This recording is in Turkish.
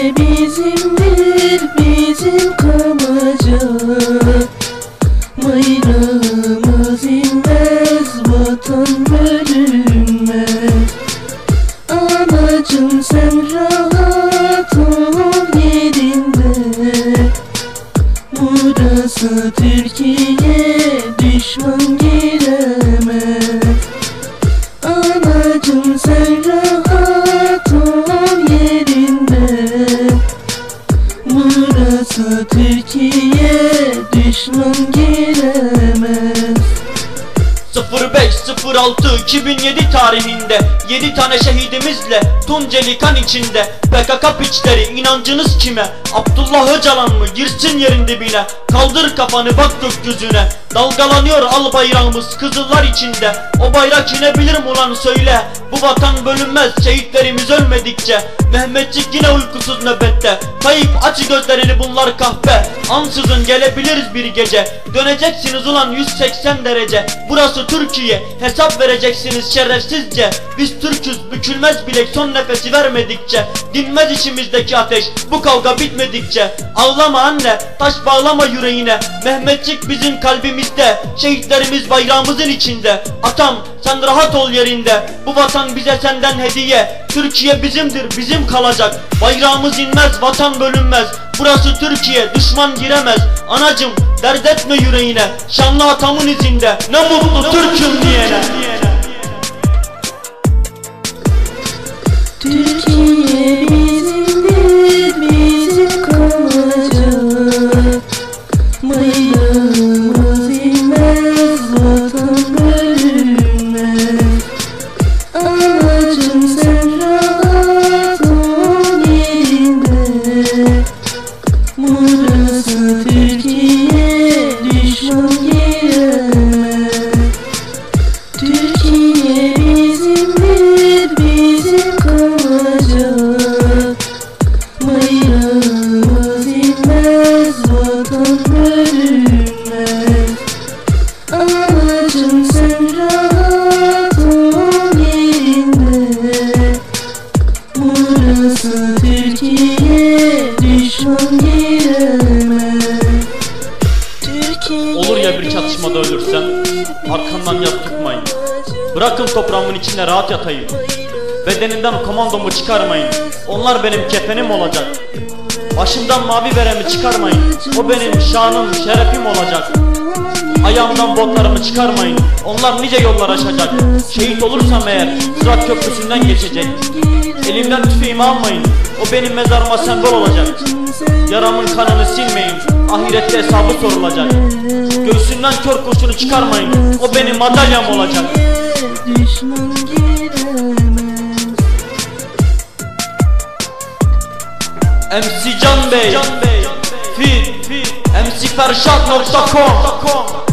Bizimdir bizim kalacak Bayrağımız inmez vatan bölünmez Türkiye düşman giremez. 05-06-2007 tarihinde 7 tane şehidimizle Tunceli kan içinde. PKK piçleri inancınız kime? Abdullah Öcalan mı? Girsin yerin dibine Kaldır kafanı bak gökyüzüne. Dalgalanıyor al bayrağımız kızıllar içinde. O bayrak inebilir mi ulan söyle. Bu vatan bölünmez şehitlerimiz ölmedikçe. Mehmetçik yine uykusuz nöbette. Kayıp aç gözlerini bunlar kahpe. Ansızın gelebiliriz bir gece. Döneceksiniz ulan 180 derece. Burası Türkiye. Hesap vereceksiniz şerefsizce. Biz Türküz bükülmez bilek son nefesi vermedikçe Dinmez içimizdeki ateş bu kavga bitmedikçe. Ağlama anne taş bağlama yüreğine. Mehmetçik bizim kalbimizde Şehitlerimiz bayrağımızın içinde. Atam sen rahat ol yerinde. Bu vatan bize senden hediye. Türkiye bizimdir bizim kalacak. Bayrağımız inmez vatan bölünmez. Burası Türkiye düşman giremez. Anacım dert etme yüreğine. Şanlı atamın izinde. Ne mutlu Türk'üm bölünmez Anacım Arkandan yat tutmayın Bırakın toprağımın içine rahat yatayım. Bedenimden komandomu çıkarmayın. Onlar benim kefenim olacak. Başımdan mavi veremi çıkarmayın. O benim şanım şerefim olacak. Ayağımdan botlarımı çıkarmayın. Onlar nice yollar aşacak. Şehit olursam eğer Sırat köprüsünden geçecek. Elimden tüfeğimi almayın. O benim mezarıma sembol olacak. Yaramın kanını silmeyin. Ahirette hesabı sorulacak Göğsünden kör kurşunu çıkarmayın. O benim madalyam olacak. Düşman giremez. MC Can Bey. Fit MCFerşat.com